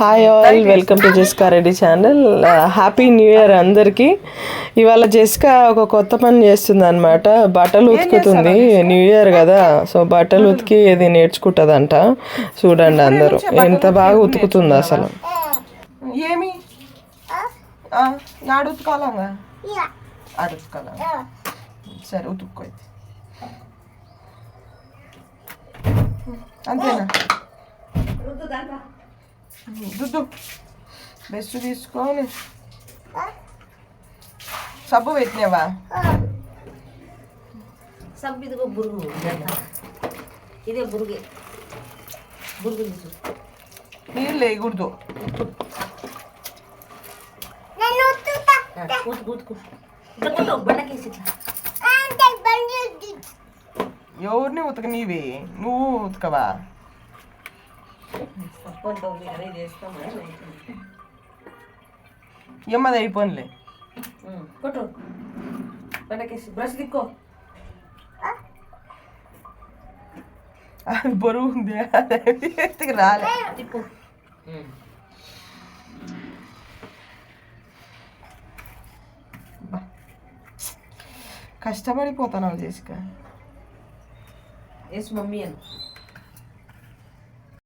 Hi all welcome to Jessica Reddy channel happy new year అందరికీ. ఇవాళ జెస్కా ఒక కొత్త పని చేస్తుంది అనమాట బట్టలు ఉతుకుతుంది. న్యూ ఇయర్ కదా. సో బట్టలు ఉతికి ఇది నేర్చుకుంటుందంట. చూడండి అందరూ. ఎంత బాగా ఉతుకుతుంది అసలు. ఏమి? ఉతుకాలంగా? సరే ఉతుక్కో అంతేనా? దుద్దు బెస్ట్ తీసుకొని సబ్బు పెట్టినావా సబ్బు ఇదిగో బురుగు ఇదంతా. ఇదే బురుగే బురుగు తీసు నీళ్ళు లేకూడదు ఉతుకు ఉతుకు ఇట్లా కొట్టు బండకేసి ఇట్లా ఎవరిని ఉతక నీవి నువ్వు ఉతకవా అదే చేస్తాం ఎమ్మది అయిపోయినలే కొట్టు బండకేసి బ్రష్ దిక్కో అది బరువు ఉంది అది ఎత్తుకు రాలే తిప్పు కష్టపడిపోతాను జేసిక వేసి మమ్మీ అని